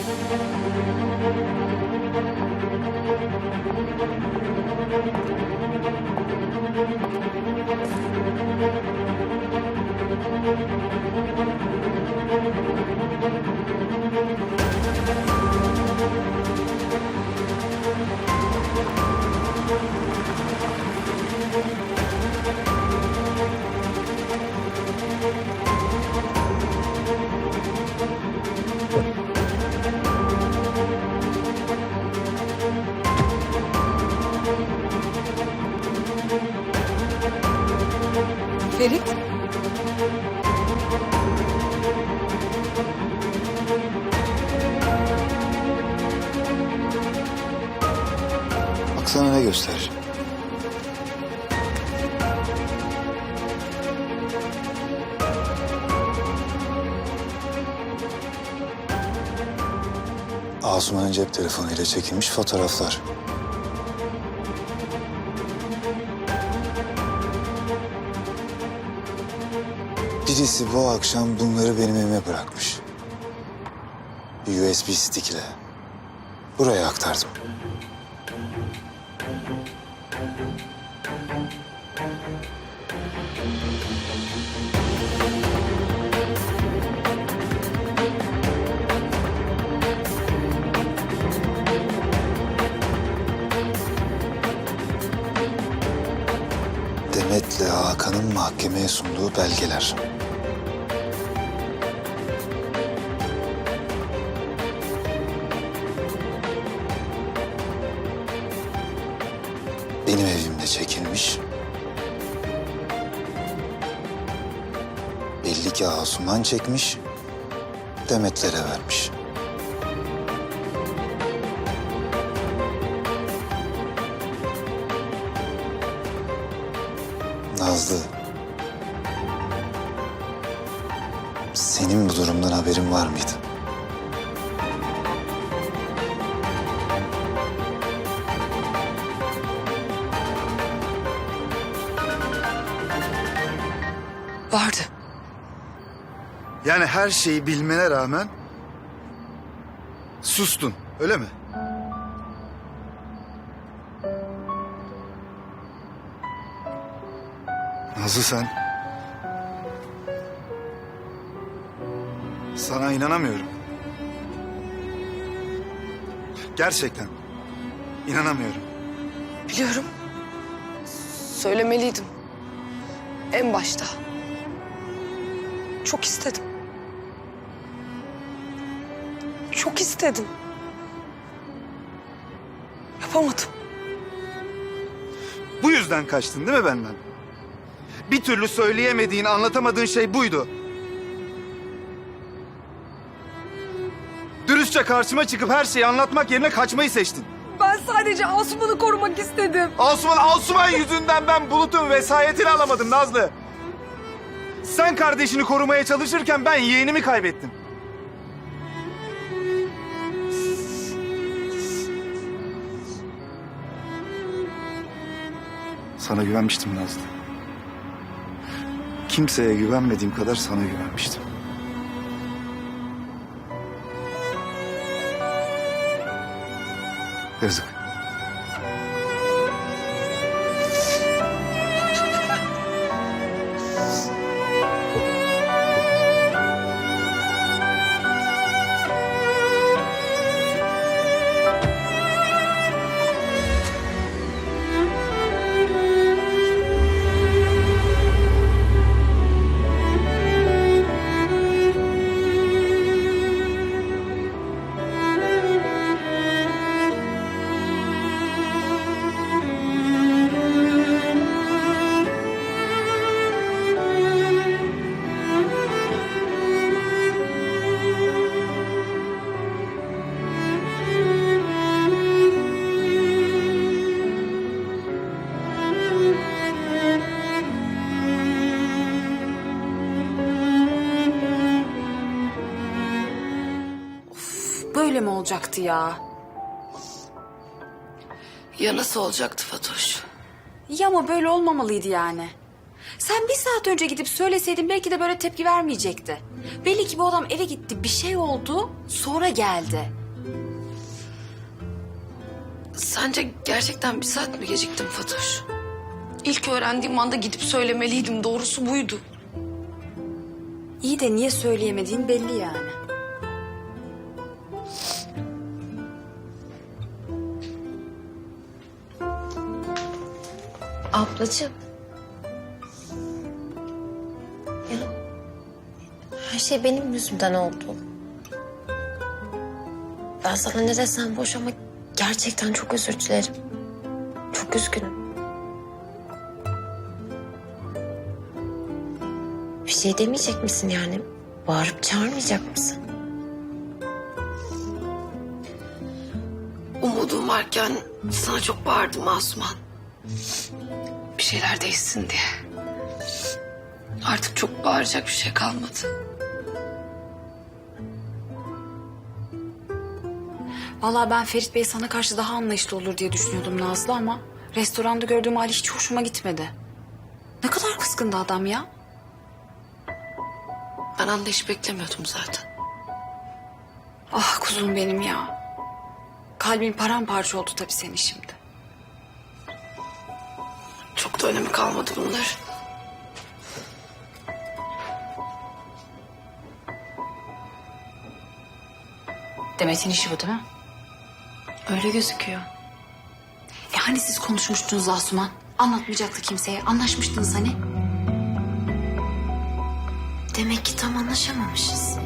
Ferit. Baksana ne göster. Asuman'ın cep telefonuyla çekilmiş fotoğraflar. Birisi bu akşam bunları benim evime bırakmış. Bir USB stick ile. Buraya aktardım. Mahkemeye sunduğu belgeler. Benim evimde çekilmiş. Belli ki Asuman çekmiş, Demet'lere vermiş. Nazlı. Senin bu durumdan haberin var mıydı? Vardı. Yani her şeyi bilmene rağmen sustun, öyle mi? Nazlı sen... Sana inanamıyorum. Gerçekten. inanamıyorum. Biliyorum. Söylemeliydim. En başta. Çok istedim. Çok istedim. Yapamadım. Bu yüzden kaçtın değil mi benden? Bir türlü söyleyemediğin, anlatamadığın şey buydu. Dürüstçe karşıma çıkıp her şeyi anlatmak yerine kaçmayı seçtin. Ben sadece Asuman'ı korumak istedim. Asuman, Asuman yüzünden ben Bulut'un vesayetini alamadım Nazlı. Sen kardeşini korumaya çalışırken ben yeğenimi kaybettim. Sana güvenmiştim Nazlı. Kimseye güvenmediğim kadar sana güvenmiştim. Yazık. Böyle mi olacaktı ya? Ya nasıl olacaktı Fatoş? Ya ama böyle olmamalıydı yani. Sen bir saat önce gidip söyleseydin belki de böyle tepki vermeyecekti. Belli ki bu adam eve gitti, bir şey oldu, sonra geldi. Sence gerçekten bir saat mi geciktim Fatoş? İlk öğrendiğim anda gidip söylemeliydim. Doğrusu buydu. İyi de niye söyleyemediğin belli yani. Ablacığım. Ya her şey benim yüzümden oldu. Ben sana ne desem boş ama gerçekten çok özür dilerim. Çok üzgünüm. Bir şey demeyecek misin yani? Bağırıp çağırmayacak mısın? Umudum varken sana çok bağırdım Asuman. Şeyler değişsin diye. Artık çok bağıracak bir şey kalmadı. Vallahi ben Ferit Bey sana karşı daha anlayışlı olur diye düşünüyordum Nazlı ama... ...restoranda gördüğüm hali hiç hoşuma gitmedi. Ne kadar kıskındı adam ya. Ben anlayış beklemiyordum zaten. Ah kuzum benim ya. Kalbin paramparça oldu tabii senin şimdi. Çok da önemi kalmadı bunlar. Demet'in işi bu değil mi? Öyle gözüküyor. E hani siz konuşmuştunuz Asuman? Anlatmayacaktı kimseye. Anlaşmıştınız hani. Demek ki tam anlaşamamışız.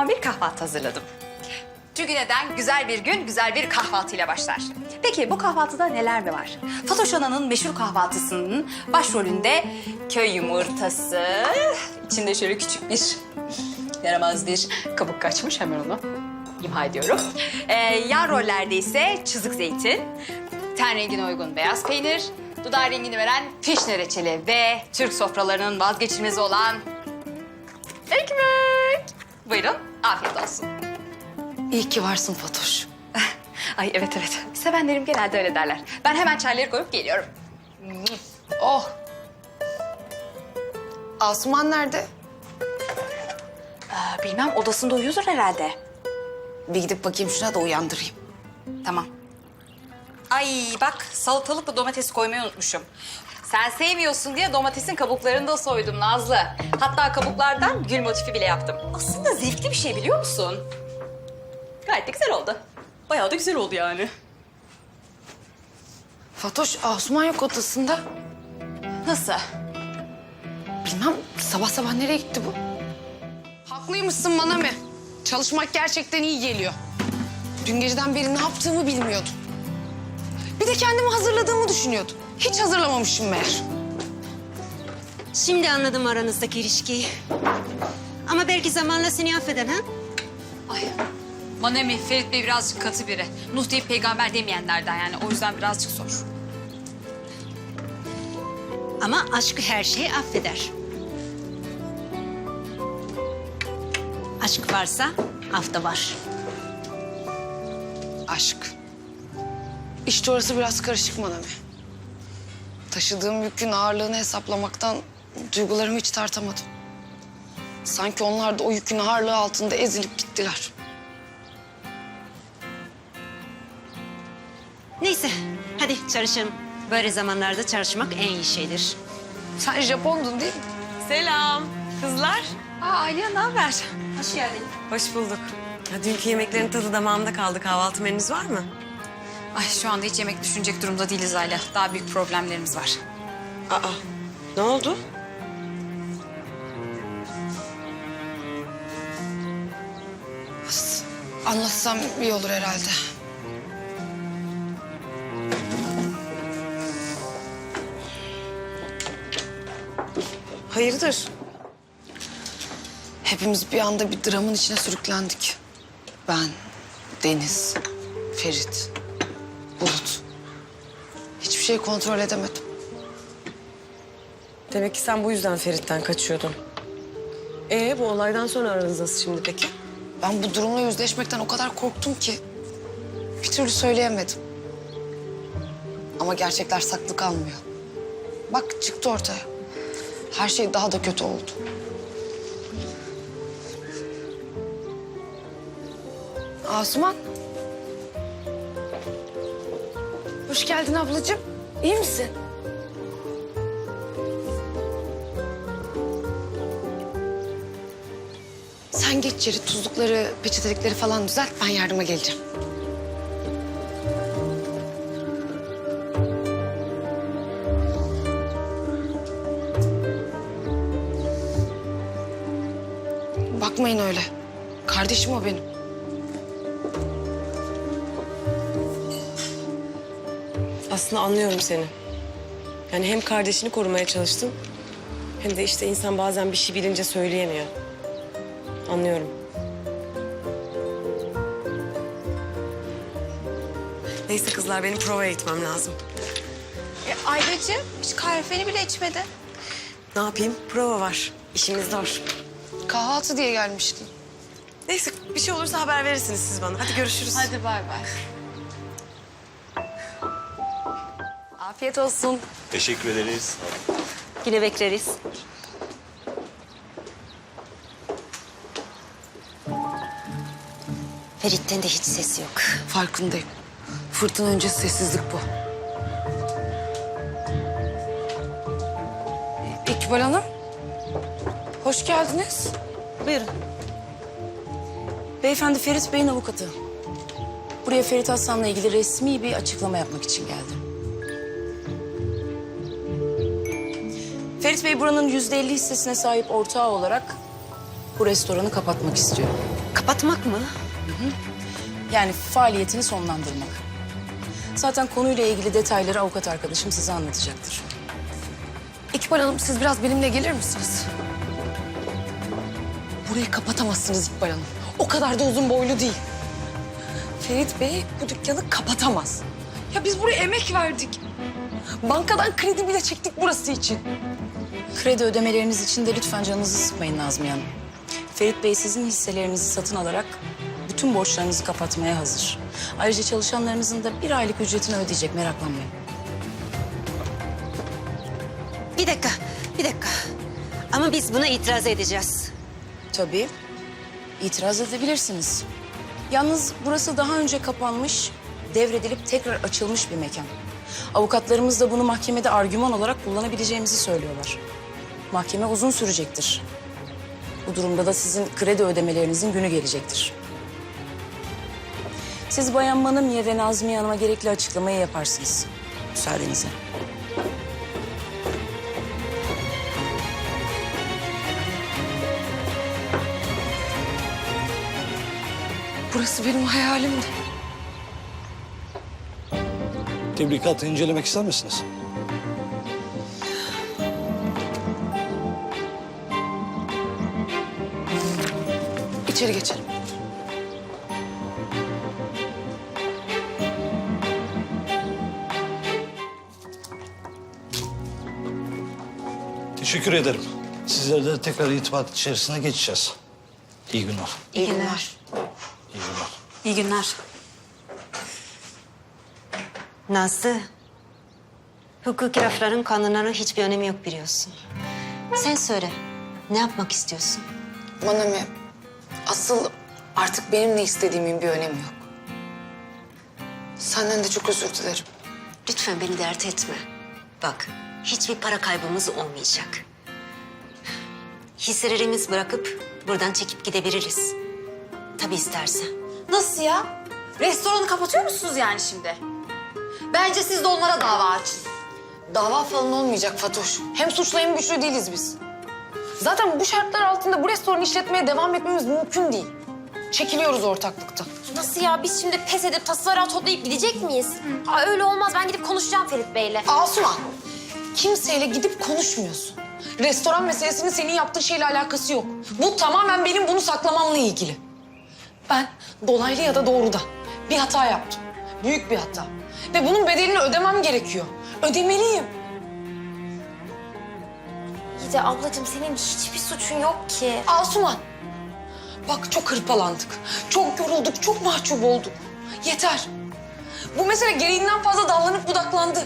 Kocaman bir kahvaltı hazırladım. Çünkü neden? Güzel bir gün güzel bir kahvaltıyla başlar. Peki bu kahvaltıda neler mi var? Fatoş Ana'nın meşhur kahvaltısının başrolünde köy yumurtası. İçinde şöyle küçük bir yaramaz bir kabuk kaçmış hemen onu imha ediyorum. Ee, yan rollerde ise çızık zeytin, ten rengine uygun beyaz peynir, dudağı rengini veren fişne reçeli ve Türk sofralarının vazgeçilmezi olan ekmek. Buyurun, afiyet olsun. İyi ki varsın Fatoş. Ay evet evet, sevenlerim genelde öyle derler. Ben hemen çayları koyup geliyorum. Oh. Asuman nerede? Aa, bilmem odasında uyuyordur herhalde. Bir gidip bakayım şuna da uyandırayım. Tamam. Ay bak salatalıkla domates koymayı unutmuşum. Sen sevmiyorsun diye domatesin kabuklarını da soydum Nazlı. Hatta kabuklardan gül motifi bile yaptım. Aslında zevkli bir şey biliyor musun? Gayet de güzel oldu. Bayağı da güzel oldu yani. Fatoş, Asuman yok odasında. Nasıl? Bilmem sabah sabah nereye gitti bu? Haklıymışsın Manami. Çalışmak gerçekten iyi geliyor. Dün geceden beri ne yaptığımı bilmiyordum. Bir de kendimi hazırladığımı düşünüyordum. Hiç hazırlamamışım meğer. Şimdi anladım aranızdaki ilişkiyi. Ama belki zamanla seni affeder ha? Ay. Manemi, Ferit Bey birazcık katı biri. Nuh deyip peygamber demeyenlerden yani. O yüzden birazcık zor. Ama aşk her şeyi affeder. Aşk varsa af da var. Aşk. İşte orası biraz karışık Manami. Taşıdığım yükün ağırlığını hesaplamaktan duygularımı hiç tartamadım. Sanki onlar da o yükün ağırlığı altında ezilip gittiler. Neyse hadi çalışalım. Böyle zamanlarda çalışmak en iyi şeydir. Sen Japondun değil mi? Selam kızlar. Aa Aliye ne haber? Hoş geldin. Hoş bulduk. Ya, dünkü yemeklerin tadı damağımda kaldı. Kahvaltı menünüz var mı? Ay şu anda hiç yemek düşünecek durumda değiliz Ayla. Daha büyük problemlerimiz var. Aa, ne oldu? Anlatsam iyi olur herhalde. Hayırdır? Hepimiz bir anda bir dramın içine sürüklendik. Ben, Deniz, Ferit, Bulut. Hiçbir şey kontrol edemedim. Demek ki sen bu yüzden Ferit'ten kaçıyordun. Ee, bu olaydan sonra aranız nasıl şimdi peki? Ben bu durumla yüzleşmekten o kadar korktum ki bir türlü söyleyemedim. Ama gerçekler saklı kalmıyor. Bak çıktı ortaya. Her şey daha da kötü oldu. Asuman. Hoş geldin ablacığım. İyi misin? Sen geç içeri tuzlukları, peçetelikleri falan düzelt. Ben yardıma geleceğim. Bakmayın öyle. Kardeşim o benim. Aslında anlıyorum seni. Yani hem kardeşini korumaya çalıştın... ...hem de işte insan bazen bir şey bilince söyleyemiyor. Anlıyorum. Neyse kızlar benim provaya gitmem lazım. E, Aylacığım hiç kahveni bile içmedi. Ne yapayım? Prova var. İşimiz zor. Kahvaltı diye gelmiştim. Neyse bir şey olursa haber verirsiniz siz bana. Hadi görüşürüz. Hadi bay bay. Afiyet olsun. Teşekkür ederiz. Yine bekleriz. Ferit'ten de hiç ses yok. Farkındayım. Fırtına öncesi sessizlik bu. İkbal Hanım. Hoş geldiniz. Buyurun. Beyefendi Ferit Bey'in avukatı. Buraya Ferit Aslan'la ilgili resmi bir açıklama yapmak için geldim. Ferit Bey buranın yüzde elli hissesine sahip ortağı olarak bu restoranı kapatmak istiyor. Kapatmak mı? Yani faaliyetini sonlandırmak. Zaten konuyla ilgili detayları avukat arkadaşım size anlatacaktır. İkbal Hanım siz biraz benimle gelir misiniz? Burayı kapatamazsınız İkbal Hanım. O kadar da uzun boylu değil. Ferit Bey bu dükkanı kapatamaz. Ya biz buraya emek verdik. Bankadan kredi bile çektik burası için. Kredi ödemeleriniz için de lütfen canınızı sıkmayın Nazmiye Hanım. Ferit Bey sizin hisselerinizi satın alarak bütün borçlarınızı kapatmaya hazır. Ayrıca çalışanlarınızın da bir aylık ücretini ödeyecek meraklanmayın. Bir dakika, bir dakika. Ama biz buna itiraz edeceğiz. Tabii. İtiraz edebilirsiniz. Yalnız burası daha önce kapanmış, devredilip tekrar açılmış bir mekan. Avukatlarımız da bunu mahkemede argüman olarak kullanabileceğimizi söylüyorlar. Mahkeme uzun sürecektir. Bu durumda da sizin kredi ödemelerinizin günü gelecektir. Siz Bayan Manamiye ve Nazmiye Hanım'a gerekli açıklamayı yaparsınız. Müsaadenizle. Burası benim hayalimdi. Tebrikatı incelemek ister misiniz? İçeri geçelim. Teşekkür ederim. Sizlerle tekrar irtibat içerisine geçeceğiz. İyi günler. İyi günler. İyi günler. İyi günler. Nazlı, hukuki rafların kanunların hiçbir önemi yok biliyorsun. Sen söyle, ne yapmak istiyorsun? Manami, asıl artık benim ne istediğimin bir önemi yok. Senden de çok özür dilerim. Lütfen beni dert etme. Bak, hiçbir para kaybımız olmayacak. Hisselerimiz bırakıp buradan çekip gidebiliriz. Tabii istersen. Nasıl ya? Restoranı kapatıyor musunuz yani şimdi? Bence siz de onlara dava açın. Dava falan olmayacak Fatoş. Hem suçlu hem güçlü değiliz biz. Zaten bu şartlar altında bu restoranı işletmeye devam etmemiz mümkün değil. Çekiliyoruz ortaklıktan. Nasıl ya? Biz şimdi pes edip tasarruf toplayıp gidecek miyiz? Aa, öyle olmaz. Ben gidip konuşacağım Ferit Bey'le. Asuman, kimseyle gidip konuşmuyorsun. Restoran meselesinin senin yaptığın şeyle alakası yok. Bu tamamen benim bunu saklamamla ilgili. Ben dolaylı ya da doğrudan bir hata yaptım. Büyük bir hata. Ve bunun bedelini ödemem gerekiyor. Ödemeliyim. İyi de ablacığım senin hiçbir suçun yok ki. Asuman, bak çok hırpalandık. Çok yorulduk, çok mahcup olduk. Yeter. Bu mesele gereğinden fazla dallanıp budaklandı.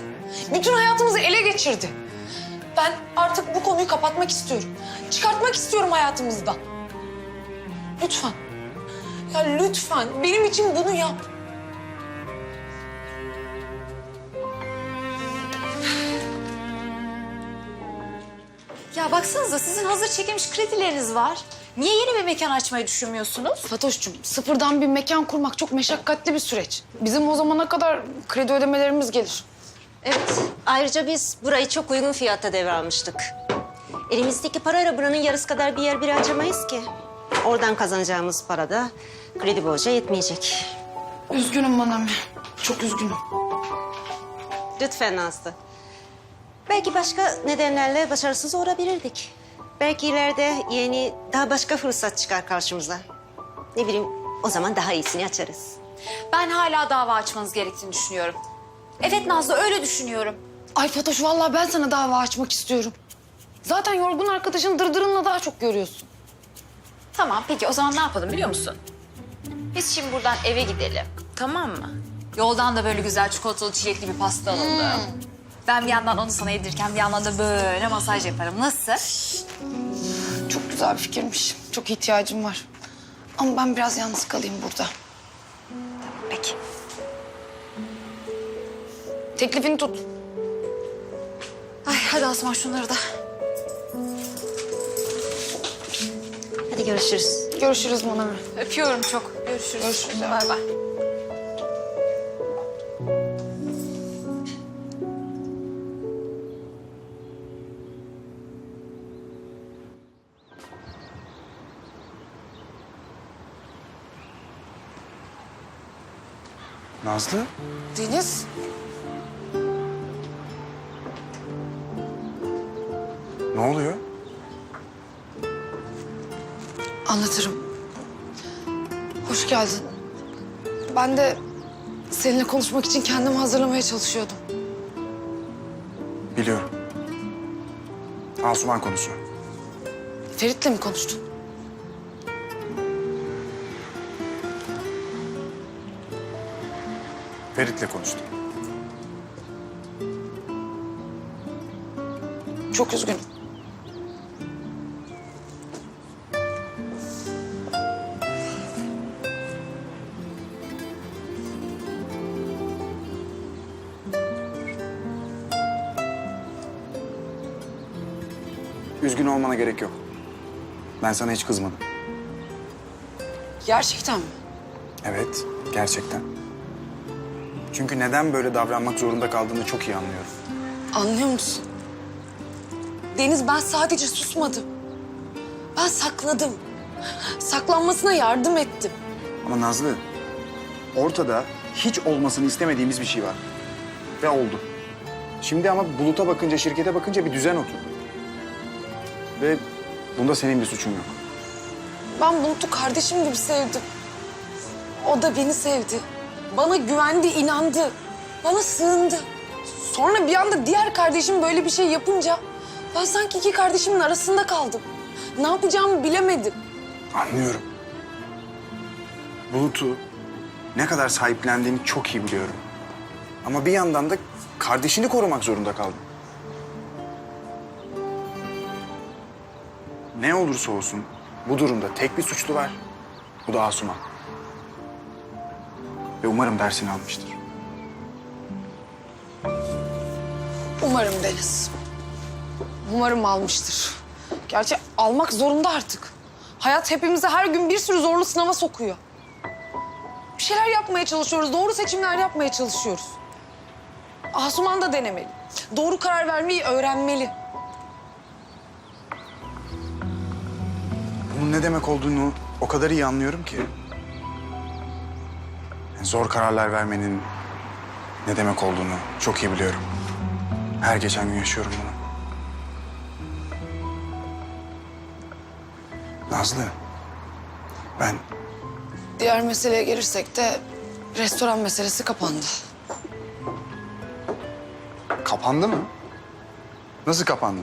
Bütün hayatımızı ele geçirdi. Ben artık bu konuyu kapatmak istiyorum. Çıkartmak istiyorum hayatımızdan. Lütfen. Ya lütfen benim için bunu yap. Ya baksanıza sizin hazır çekilmiş kredileriniz var. Niye yeni bir mekan açmayı düşünmüyorsunuz? Fatoş'cum sıfırdan bir mekan kurmak çok meşakkatli bir süreç. Bizim o zamana kadar kredi ödemelerimiz gelir. Evet. Ayrıca biz burayı çok uygun fiyatta devralmıştık. Elimizdeki parayla buranın yarısı kadar bir yer bile açamayız ki. Oradan kazanacağımız para da kredi borca yetmeyecek. Üzgünüm Manami. Çok üzgünüm. Lütfen Nazlı. Belki başka nedenlerle başarısız olabilirdik. Belki ileride yeni, daha başka fırsat çıkar karşımıza. Ne bileyim, o zaman daha iyisini açarız. Ben hala dava açmanız gerektiğini düşünüyorum. Evet Nazlı öyle düşünüyorum. Ay Fatoş vallahi ben sana dava açmak istiyorum. Zaten yorgun arkadaşın dırdırınla daha çok görüyorsun. Tamam peki o zaman ne yapalım biliyor musun? Biz şimdi buradan eve gidelim. Tamam mı? Yoldan da böyle güzel çikolatalı çilekli bir pasta alalım. Ben bir yandan onu sana yedirken bir yandan da böyle masaj yaparım. Nasıl? Çok güzel bir fikirmiş. Çok ihtiyacım var. Ama ben biraz yalnız kalayım burada. Peki. Teklifini tut. Ay hadi Asman şunları da. Hadi görüşürüz. Görüşürüz Manami. Öpüyorum çok. Görüşürüz. Görüşürüz. Bay bay. Nazlı? Deniz. Ne oluyor? Anlatırım. Hoş geldin. Ben de seninle konuşmak için kendimi hazırlamaya çalışıyordum. Biliyorum. Asuman konusu. Ferit'le mi konuştun? Ferit'le konuştum. Çok üzgünüm. Üzgün olmana gerek yok. Ben sana hiç kızmadım. Gerçekten mi? Evet, gerçekten. Çünkü neden böyle davranmak zorunda kaldığını çok iyi anlıyorum. Anlıyor musun? Deniz ben sadece susmadım. Ben sakladım. Saklanmasına yardım ettim. Ama Nazlı, ortada hiç olmasını istemediğimiz bir şey var. ve oldu. Şimdi ama Bulut'a bakınca, şirkete bakınca bir düzen oturdu. Ve bunda senin bir suçun yok. Ben Bulut'u kardeşim gibi sevdim. O da beni sevdi. Bana güvendi, inandı. Bana sığındı. Sonra bir anda diğer kardeşim böyle bir şey yapınca... ...ben sanki iki kardeşimin arasında kaldım. Ne yapacağımı bilemedim. Anlıyorum. Bulut'u ne kadar sahiplendiğini çok iyi biliyorum. Ama bir yandan da kardeşini korumak zorunda kaldım. Ne olursa olsun bu durumda tek bir suçlu var. Bu da Asuman. Ve umarım dersini almıştır. Umarım Deniz. Umarım almıştır. Gerçi almak zorunda artık. Hayat hepimizi her gün bir sürü zorlu sınava sokuyor. Bir şeyler yapmaya çalışıyoruz. Doğru seçimler yapmaya çalışıyoruz. Asuman da denemeli. Doğru karar vermeyi öğrenmeli. Bunun ne demek olduğunu o kadar iyi anlıyorum ki. Zor kararlar vermenin ne demek olduğunu çok iyi biliyorum. Her geçen gün yaşıyorum bunu. Nazlı, ben Diğer meseleye gelirsek de restoran meselesi kapandı. kapandı mı? Nasıl kapandı?